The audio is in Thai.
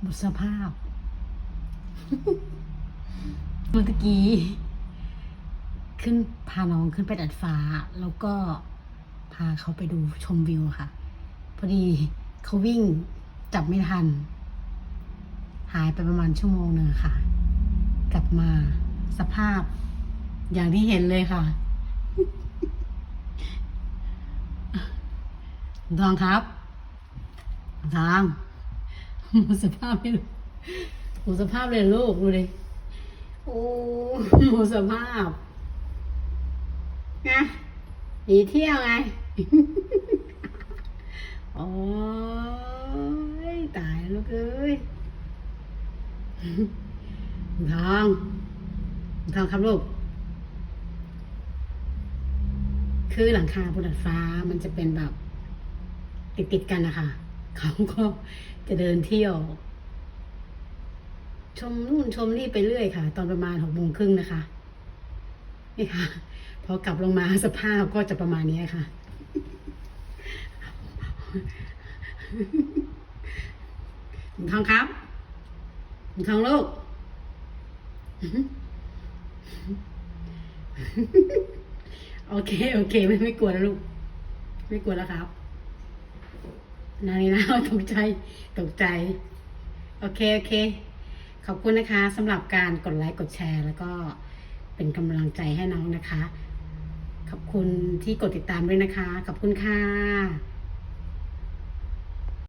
หมดสภาพเมื่อตะกี้ ขึ้นพาน้องขึ้นไปดัดฟ้า แล้วก็พาเขาไปดูชมวิวค่ะ พอดีเขาวิ่งจับไม่ทัน หายไปประมาณชั่วโมงหนึ่งค่ะ กลับมาสภาพ อย่างที่เห็นเลยค่ะทองครับทองหมด สภาพเลยหมดสภาพเลยลูกดูดิโอ้หมดสภาพนะหนีเที่ยวไงโอ้ยตายแล้วลูกเอ้ยทองทองครับลูก คือหลังคาบนดาดฟ้ามันจะเป็นแบบ ติดติดๆกันนะคะ เขาก็จะเดินเที่ยว ชมนู่นชมนี่ไปเรื่อยค่ะ ตอนประมาณหกโมงครึ่งนะคะ นี่ค่ะ พอกลับลงมาสภาพก็จะประมาณนี้ค่ะ คุณทองครับ คุณทองลูกโอเค โอเค ไม่ไม่กลัวแล้วลูก ไม่กลัวแล้วครับ นานี่นะตกใจตกใจ โอเค โอเค ขอบคุณนะคะสำหรับการกดไลค์กดแชร์ แล้วก็เป็นกำลังใจให้น้องนะคะ ขอบคุณที่กดติดตามด้วยนะคะ ขอบคุณค่ะ